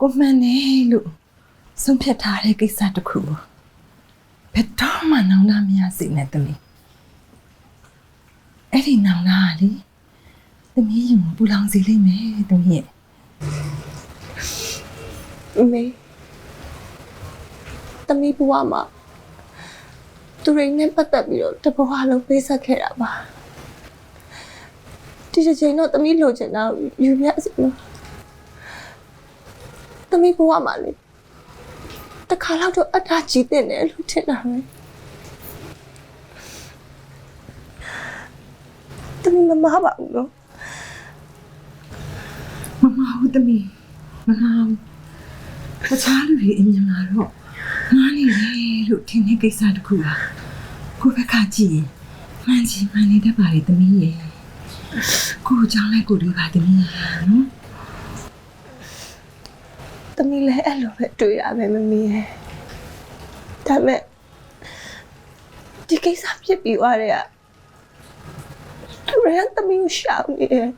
ကိုမှန်တယ်လို့ဆုံးဖြတ်ထားတဲ့ကိစ္စတစ်ခုကိုဘယ်တော့မှနောင်တမရစေနဲ့သမီးအဲ့ဒီနောင်တကလေသမီးရင်ပူလောင်စေလိမ့်မယ်သမီးရဲ့မေတမီးဘဝမှာသူရိန်နဲ့ပတ်သက်ပြီးတော့တဘဝလုံးပေးဆက်ခဲ့တာပါဒီတစ်ချိန်တော့တမီးလိုချင်တာကိုယူပြစီနော် တမီးဘဝမှာလေတခါတော့တော့အတားကြီးတဲ့တယ်လို့ထင်တာပဲတမီးမမပါဘူးနော်မမဟုတ်သမီးမမဟုတ်တခြားလူတွေအမြင်လာတော့ငားနေလေလို့ထင်တဲ့ကိစ္စတစ်ခုပါကိုယ့်ဘက်ကကြည့်ရင်မှန်ချင်မှန်နေတတ်ပါလေသမီးရဲ့ကိုယ်ကြောင့်လည်းကိုယ်တွေပါသမီးရဲ့နော် တမီးလည်းအဲ့လိုပဲတွေ့ရပဲမမီးရဲ့ဒါပေမဲ့ဒီကိစ္စဖြစ်ပြီးသွားတဲ့ကသူရန်တမီးကိုရှောင်နေတယ်